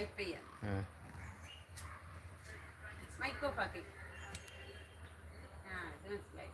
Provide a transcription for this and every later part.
Type ചെയ്യാം. Mic off ആക്കി. ആ ഇത് മനസ്സിലായി.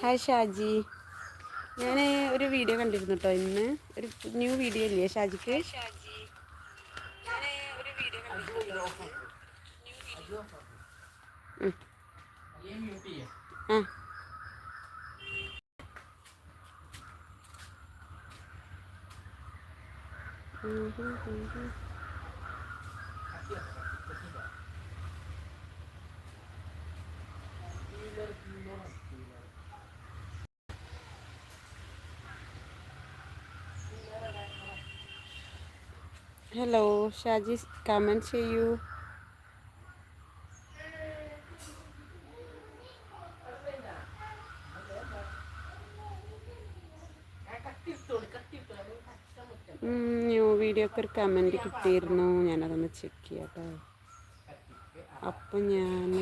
ഹായ് ഷാജി. ഞാൻ ഒരു വീഡിയോ കണ്ടിരുന്നു കേട്ടോ ഇന്ന്. ഒരു ന്യൂ വീഡിയോ ഇല്ലേ ഷാജിക്ക്. ആ. ഉം, ഉം, ഹലോ ഷാജി കമന്റ് ചെയ്യൂ ന്യൂ വീഡിയോക്ക് ഒരു കമന്റ് കിട്ടിയിരുന്നു. ഞാനതൊന്ന് ചെക്ക് ചെയ്യാം അപ്പം ഞാൻ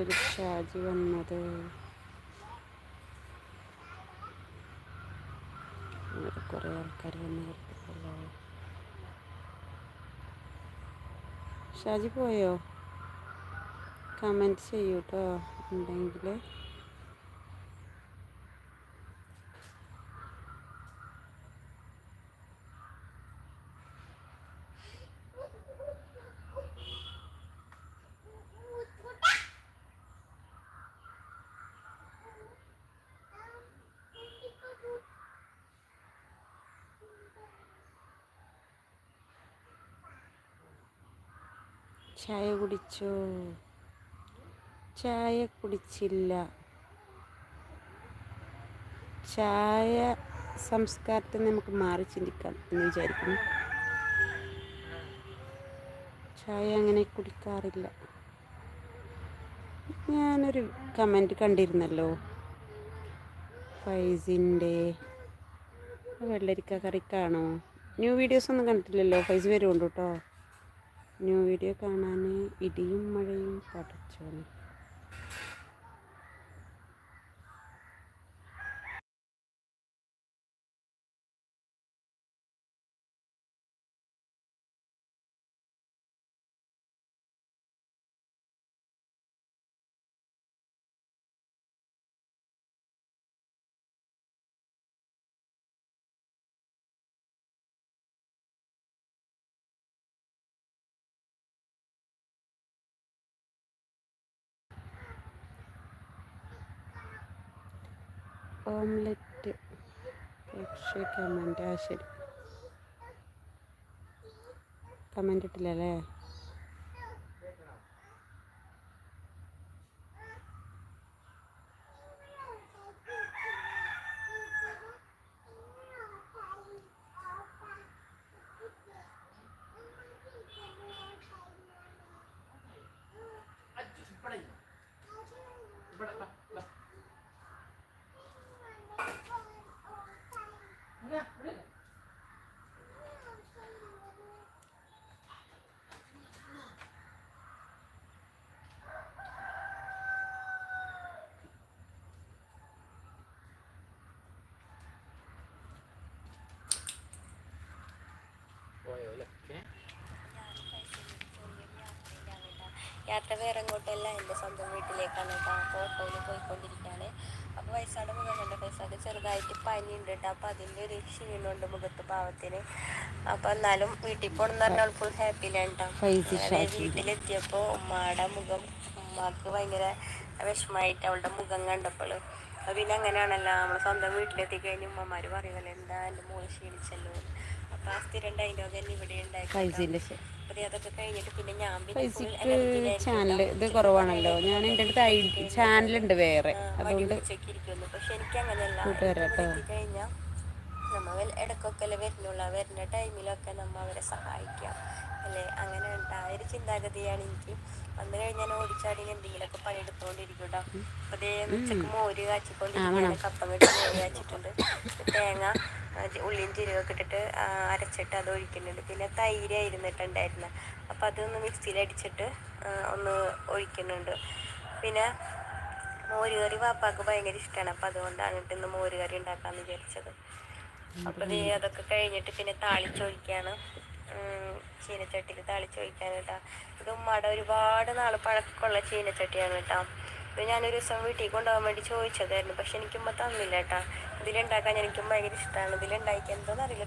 ഒരു ഷാജി വന്നത് കുറേ ആൾക്കാർ വന്ന് കിടത്തില്ലല്ലോ ഷാജി പോയോ? കമന്റ് ചെയ്യൂട്ടോ ഉണ്ടെങ്കിൽ ചായ കുടിച്ചോ? ചായ കുടിച്ചില്ല. ചായ സംസ്കാരത്തിൽ നമുക്ക് മാറി ചിന്തിക്കാം എന്ന് വിചാരിക്കുന്നു. ചായ അങ്ങനെ കുടിക്കാറില്ല. ഞാനൊരു കമന്റ് കണ്ടിരുന്നല്ലോ. ഫൈസിന്റെ വെള്ളരിക്ക കറിക്കാണോ? ന്യൂ വീഡിയോസ് ഒന്നും കണ്ടിട്ടില്ലല്ലോ. ഫൈസ് വരുമുണ്ട് കേട്ടോ ന്യൂ വീഡിയോ കാണാൻ ഇടിയും മഴയും പടച്ചോനെ. ഓംലെറ്റ് പക്ഷേ കമന്റ്. ആ ശരി. കമന്റ് ഇട്ടില്ലല്ലേ? യാത്ര വേറെ എങ്ങോട്ടല്ല എന്റെ സ്വന്തം വീട്ടിലേക്കാണ് കേട്ടോ. അപ്പോൾ ഓട്ടോയിൽ പോയിക്കൊണ്ടിരിക്കുകയാണ്. അപ്പോൾ വയസ്സാട് മുഖം കണ്ട വയസ്സാട് ചെറുതായിട്ട് പനി ഉണ്ട് കേട്ടോ. അപ്പോൾ അതിന്റെ ഒരു ക്ഷീണമുണ്ട് മുഖത്ത് പാവത്തിന്. അപ്പോൾ എന്നാലും വീട്ടിൽ പോകണമെന്ന് പറഞ്ഞാൽ ഫുൾ ഹാപ്പിയിലാണ് കേട്ടോ. വീട്ടിലെത്തിയപ്പോൾ ഉമ്മയുടെ മുഖം ഉമ്മാക്ക് ഭയങ്കര വിഷമമായിട്ട് അവളുടെ മുഖം കണ്ടപ്പോൾ. അപ്പോൾ പിന്നെ അങ്ങനെയാണല്ലോ നമ്മൾ സ്വന്തം വീട്ടിലെത്തി കഴിഞ്ഞ് ഉമ്മമാർ പറയുമല്ലോ എന്താ എന്റെ മോൾ ക്ഷീണിച്ചല്ലോ? അപ്പോൾ ആ സ്ഥിരം ഡയലോഗ് തന്നെ ഇവിടെ ഉണ്ടായി പിന്നെ ചാനൽ ഇത് കുറവാണല്ലോ. ഞാൻ എന്റെ അടുത്ത് ഐ ചാനലുണ്ട് വേറെ. അതുകൊണ്ട് കഴിഞ്ഞാൽ നമ്മൾ ഇടയ്ക്കൊക്കെ അല്ലേ വരുന്നുള്ളൂ വരുന്ന ടൈമിലൊക്കെ നമ്മൾ അവരെ സഹായിക്കാം. അല്ലേ? അങ്ങനെ ഉണ്ടായ ഒരു ചിന്താഗതിയാണ് എനിക്ക് വന്നു കഴിഞ്ഞാൽ ഓടിച്ചാടി എന്തെങ്കിലുമൊക്കെ പണിയെടുത്തോണ്ടിരിക്കും കേട്ടോ അപ്പൊ അതേ ഉച്ചയ്ക്ക് മോര് കാച്ചിക്കൊണ്ടിരിക്കുകയാണ് കപ്പ കെട്ടി മോര് കാച്ചിട്ടുണ്ട്. തേങ്ങ ഉള്ളിയും ജീരകമൊക്കെ ഇട്ടിട്ട് അരച്ചിട്ട് അത് ഒഴിക്കുന്നുണ്ട്. പിന്നെ തൈര് ആയിരുന്നിട്ടുണ്ടായിരുന്നു അപ്പം അതൊന്ന് മിക്സിയിൽ അടിച്ചിട്ട് ഒന്ന് ഒഴിക്കുന്നുണ്ട്. പിന്നെ മോര് കറി വാപ്പാക്ക് ഭയങ്കര ഇഷ്ടമാണ് അപ്പം അതുകൊണ്ടാണ് ഇന്ന് മോര് കറി ഉണ്ടാക്കാമെന്ന് വിചാരിച്ചത്. അപ്പം അതൊക്കെ കഴിഞ്ഞിട്ട് പിന്നെ താളിച്ചൊഴിക്കാണ്. ചീനച്ചട്ടിയിൽ താളിച്ചൊഴിക്കാൻ കേട്ടോ ഇത് ഉമ്മയുടെ ഒരുപാട് നാൾ പഴക്കമുള്ള ചീനച്ചട്ടിയാണ് കേട്ടോ. ഇത് ഞാനൊരു ദിവസം വീട്ടിൽ കൊണ്ടുപോകാൻ വേണ്ടി ചോദിച്ചതായിരുന്നു പക്ഷെ എനിക്കുമ്പോൾ തന്നില്ല കേട്ടോ. ഇതിലുണ്ടാക്കാൻ എനിക്കും ഭയങ്കര ഇഷ്ടമാണ് ഇതിലുണ്ടാക്കിയ എന്തോന്നറിയില്ല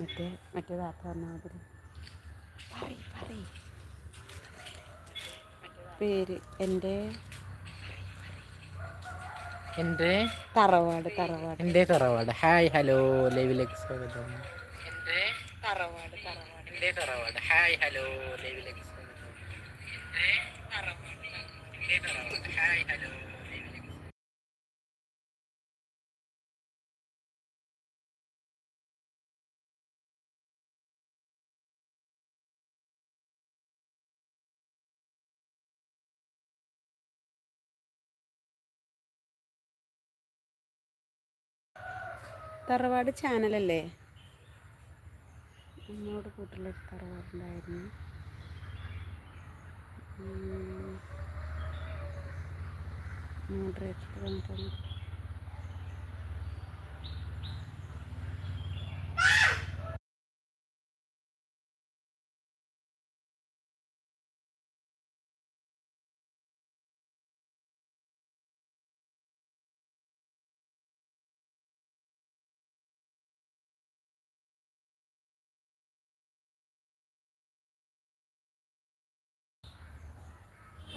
മറ്റേ മറ്റേ വാർത്ത പറയ്, പറയ്. പേര് എന്റെ എന്റെ? തറവാട് തറവാട്. എന്റെ തറവാട്. Hi hello. ലൈവിലേക്ക് സ്വാഗതം. എന്റെ തറവാട് തറവാട്. എന്റെ തറവാട്. Hi hello. ലൈവിലേക്ക് തറവാട് ചാനലല്ലേ എന്നോട് കൂട്ടുള്ള തറവാടുണ്ടായിരുന്നു മോഡറേറ്റർ വന്നിട്ടുണ്ട്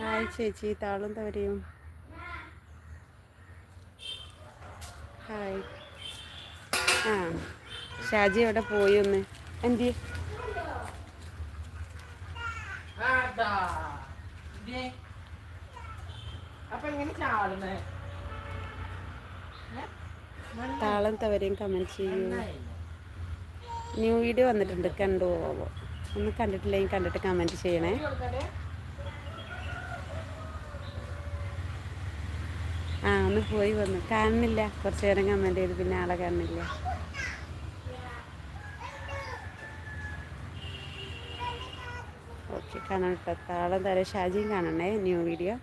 ഹായ് ചേച്ചി താളും തവരെയും. ഹായ്. ആ ഷാജി എവിടെ പോയി ഒന്ന്? എന്തി? താളം തവരെയും കമന്റ് ചെയ്യൂ. ന്യൂ വീഡിയോ വന്നിട്ടുണ്ട് കണ്ടു പോവോ. ഒന്ന് കണ്ടിട്ടില്ലെങ്കിൽ കണ്ടിട്ട് കമന്റ് ചെയ്യണേ ആ ഒന്ന് പോയി വന്നു. കാണുന്നില്ല. കുറച്ച് നേരം കമന്റ് ചെയ്ത്. പിന്നെ ആളെ കാണുന്നില്ല. ഓക്കെ കാണാം കേട്ടോ. താളം തര. ഷാജിയും കാണണേ ന്യൂ വീഡിയോ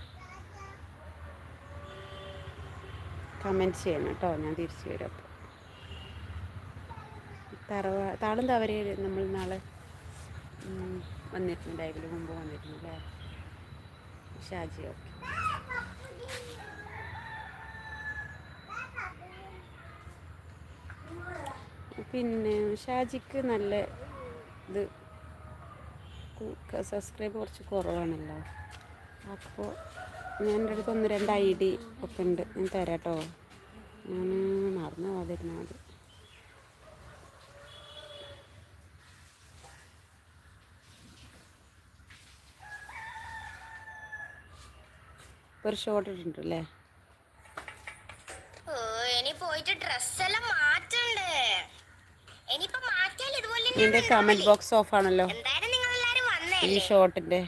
കമന്റ് ചെയ്യണം കേട്ടോ. ഞാൻ തിരിച്ചു വരും അപ്പോൾ തറവാ താളം തവരെ നമ്മൾ നാളെ വന്നിരുന്നു. വന്നിട്ടുണ്ടായിരുന്നു മുമ്പ് വന്നിരുന്നു അല്ലേ? ഷാജി ഓക്കെ പിന്നെ ഷാജിക്ക് നല്ല ഇത് സബ്സ്ക്രൈബ് കുറച്ച് കുറവാണല്ലോ. അപ്പോൾ ഞാൻ എന്റെ അടുത്ത് ഒന്ന് രണ്ട് ഐ ഡി ഒക്കെ ഉണ്ട്. ഞാൻ തരാം കേട്ടോ ഞാൻ മറന്നു പോകാതിരുന്നാൽ മതി. ഒരു ഷോർട്ട് ഇട്ടിട്ടുണ്ട് അല്ലേ പോയിട്ട് ഡ്രസ്സെല്ലാം മാറ്റണ്ടേ ലൈക്ക് കമന്റ് ബോക്സ് ഓഫ് ആണല്ലോ. ഈ ഷോട്ടിന്റെ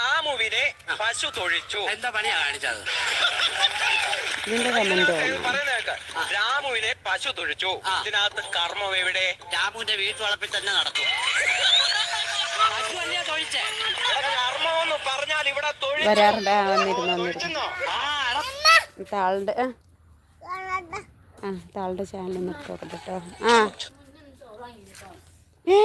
രാമുവിനെ പശു തൊഴിച്ചു. എന്താ പണിയാ കാണിച്ചത്? രാമുവിനെ പശു തൊഴിച്ചു. ഇതിനകത്ത് കർമ്മം എവിടെ? രാമുവിന്റെ വീട്ടുവളപ്പിൽ തന്നെ നടക്കും. വരാറുണ്ട് ആ വന്നിരുന്നു വന്നിരുന്നു. താളുടെ ആ. താളുടെ ചാനൽ തുറക്കട്ടെ കേട്ടോ ആ. ഏ?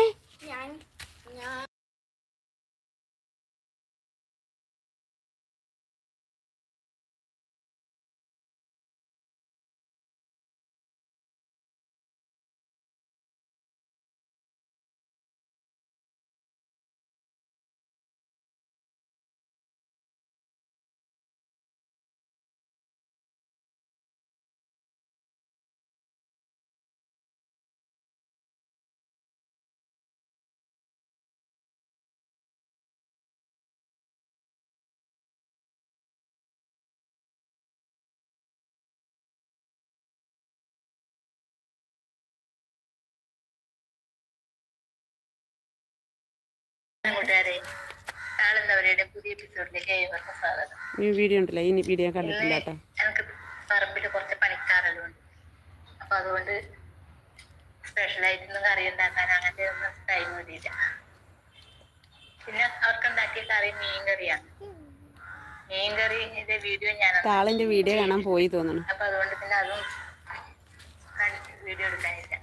പുതിയ ഈ വീഡിയോ ഉണ്ടല്ലോ വീഡിയോ കണ്ടിട്ടില്ല കേട്ടോ. എനിക്ക് കുറച്ച് പണിക്കാരെല്ലാം അപ്പൊ അതുകൊണ്ട് വീഡിയോ ഞാൻ താളിന്റെ വീഡിയോ കാണാൻ പോയി തോന്നുന്നു അപ്പൊ അതുകൊണ്ട് പിന്നെ അതും വീഡിയോ എടുക്കാനില്ല.